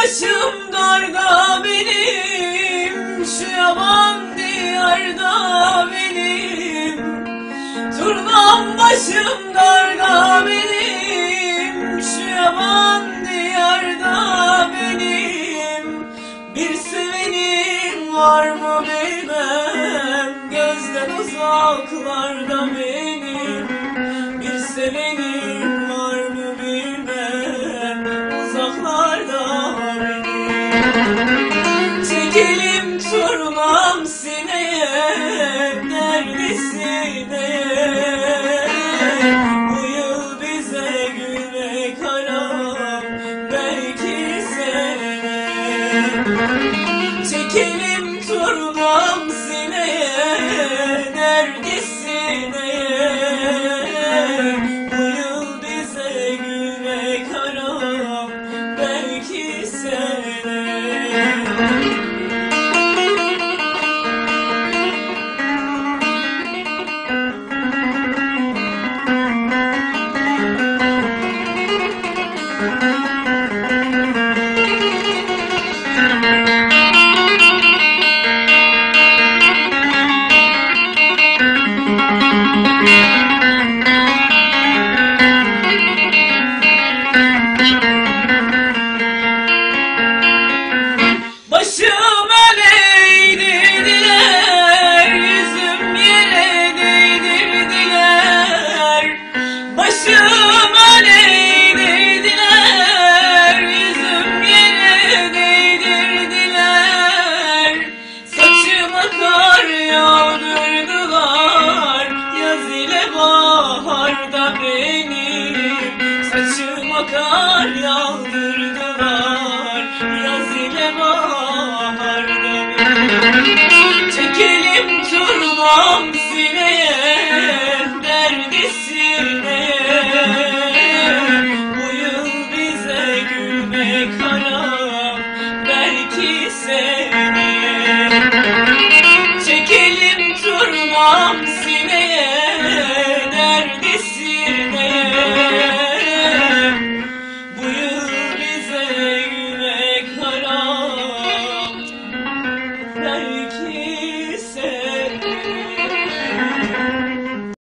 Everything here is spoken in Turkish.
başım darda benim Şu yaban diyarda benim. Turnam başım darda benim Şu yaban diyarda benim. Bir sevenim var mı bilmem Gözden uzaklarda benim Neredesin ey? Bu yıl bize güne karam Belki sene Çekelim turnam sineye Neredesin ey? Bu yıl bize güne karam Belki sene kar yağdırdılar, yaz ile baharda. Çekelim turnam sineye, derdi. Bu yıl bize gülme karam, belki seneye. Çekelim turnam sineye, derdi güne karam, belki